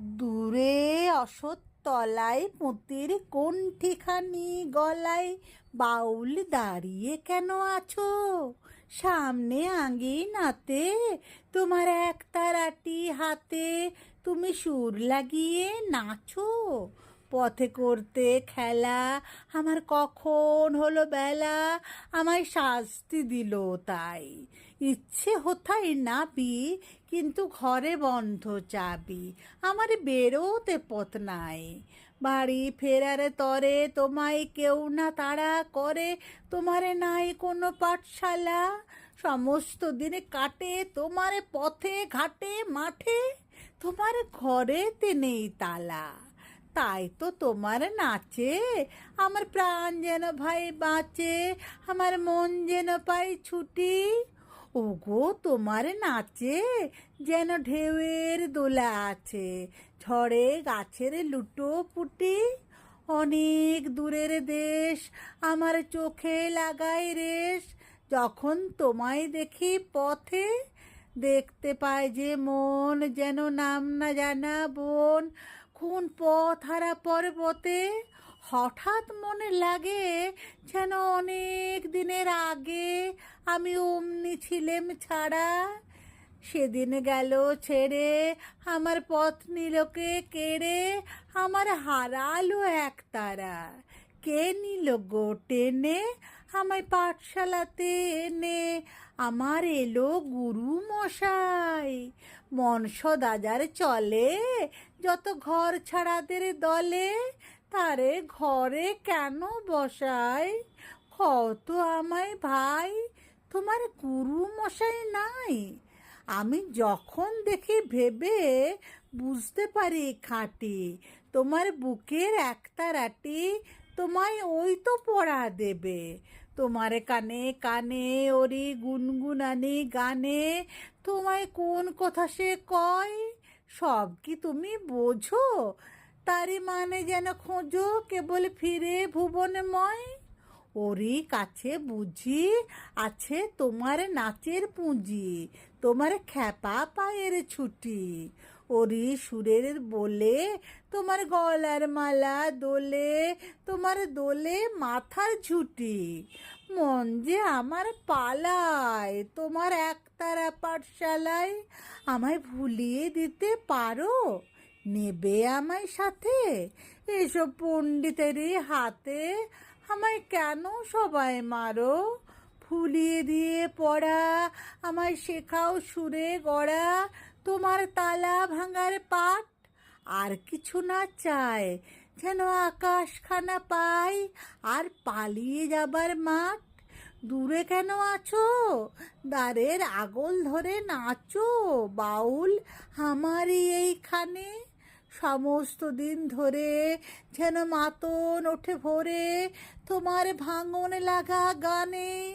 দূরে অসতলায় পুঁতির কোনটিখানি গলায়, বাউল দাঁড়িয়ে কেন আছো? সামনে আঙিনাতে তোমার এক তারাটি হাতে তুমি সুর লাগিয়ে নাচো। পথে করতে খেলা আমার কখন হলো বেলা, আমায় শাস্তি দিল তাই। ইচ্ছে হোথাই নাবি, কিন্তু ঘরে বন্ধ চাবি। আমার বেরোতে পথ নাই। বাড়ি ফেরার তরে তোমায় কেউ না তাড়া করে, তোমারে নাই কোনো পাঠশালা। সমস্ত দিনে কাটে তোমার পথে ঘাটে মাঠে, তোমার ঘরেতে নেই তালা। তাই তো তোমার নাচে, আমার প্রাণ যেন ভাই বাঁচে, আমার মন যেন পাই ছুটি। ওগো, তোমার নাচে যেন ঢেউয়ের দোলা আছে। ঝড়ে গাছের লুটো পুটি অনেক দূরের দেশ আমার চোখে লাগাই রেশ। যখন তোমায় দেখি পথে দেখতে পায় যে মন যেন নাম না জানা বোন। কোন পথ হারা পর্বতে হঠাৎ মনে লাগে যেন অনেক দিনের আগে আমি অমনি ছিলেম ছাড়া। সেদিন গেল ছেড়ে, আমার পথ নিলকে কেড়ে, আমার হারালো এক তারা। কে নিল গো টেনে, আমায় পাঠশালাতে এনে, আমার এলো গুরু মশাই। মন সদাজার চলে, যত ঘর ছাড়াদের দলে তারে ঘরে কেন বসায় কত আমায় ভাই, তোমার গুরু মশাই নাই। আমি যখন দেখি ভেবে বুঝতে পারি খাঁটি, তোমার বুকের একতারাটি তোমায় ওই তো পড়া দেবে। তোমার কানে কানে ওরি গুনগুনানি গানে তোমায় কোন কথা সে কয়? সব কি তুমি বোঝো? তারই মানে যেন খোঁজো, কেবল ফিরে ভুবনময়। ওরই কাছে বুঝি আছে তোমার নাচের পুঁজি, তোমার খ্যাপা পায়ের ছুটি। ওরি সুরের বলে তোমার গলার মালা দোলে, তোমার দোলে মাথার ঝুটি। মন যে আমার পালায়, তোমার একতারা পাঠশালায়, আমায় ভুলিয়ে দিতে পারো? নেবে আমায় সাথে? এসব পণ্ডিতেরই হাতে আমায় কেন সবাই মারো? ফুলিয়ে দিয়ে পড়া, আমায় শেখাও সুরে গড়া, তোমার তালা ভাঙার পাট আর কিছু না চায়, যেন আকাশখানা পাই, আর পালিয়ে যাবার মাঠ? দূরে কেন আছো? দ্বারের আগল ধরে নাচো, বাউল আমারই এইখানে। সমস্ত দিন ধরে যেন মাতন ওঠে ভরে, তোমার ভাঙন লাগা গানে।